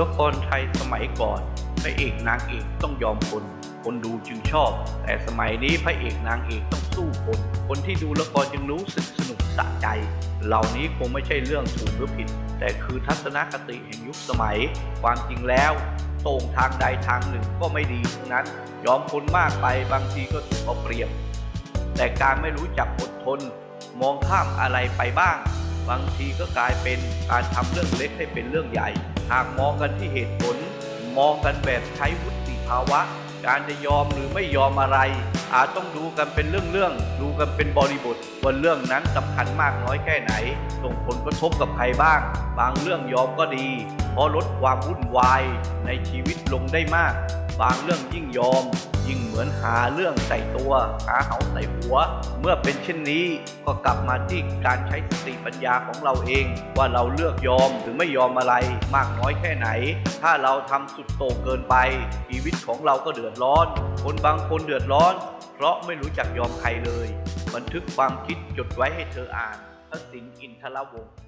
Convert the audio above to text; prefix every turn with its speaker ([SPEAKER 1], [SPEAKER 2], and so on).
[SPEAKER 1] ละครไทยสมัยก่อนพระเอกนางเอกต้องยอมคน คนดูจึงชอบ แต่สมัยนี้พระเอกนางเอกต้องสู้คน คนที่ดูละครจึงรู้สึกสนุกสะใจ เหล่านี้คงไม่ใช่เรื่องถูกหรือผิด แต่คือทัศนคติแห่งยุคสมัย ความจริงแล้วโต่งทางใดทางหนึ่งก็ไม่ดีทั้งนั้น ยอมคนมากไปบางทีก็ถูกเอาเปรียบ แต่การไม่รู้จักอดทน มองข้ามอะไรไปบ้าง บางทีก็กลายเป็นการทำเรื่องเล็กให้เป็นเรื่องใหญ่ หากมองกันที่เหตุผล มองกันแบบใช้วุฒิภาวะ การจะยอมหรือไม่ยอมอะไร อาจต้องดูกันเป็นเรื่องๆดูกันเป็นบริบทว่าเรื่องนั้นสำคัญมากน้อยแค่ไหน ส่งผลกระทบกับใครบ้าง บางเรื่องยอมก็ดี เพราะลดความวุ่นวายในชีวิตลงได้มาก บางเรื่องยิ่งยอม ยิ่งเหมือนหาเรื่องใส่ตัว หาเหาใส่หัว เมื่อเป็นเช่นนี้ก็กลับมาที่การใช้สติปัญญาของเราเอง ว่าเราเลือกยอมหรือไม่ยอมอะไรมากน้อยแค่ไหน ถ้าเราทำสุดโต่งเกินไป ชีวิตของเราก็เดือดร้อน คนบางคนเดือดร้อน เพราะไม่รู้จักยอมใครเลย บันทึกความคิดจดไว้ให้เธออ่านพระสิงห์อินทรวงศ์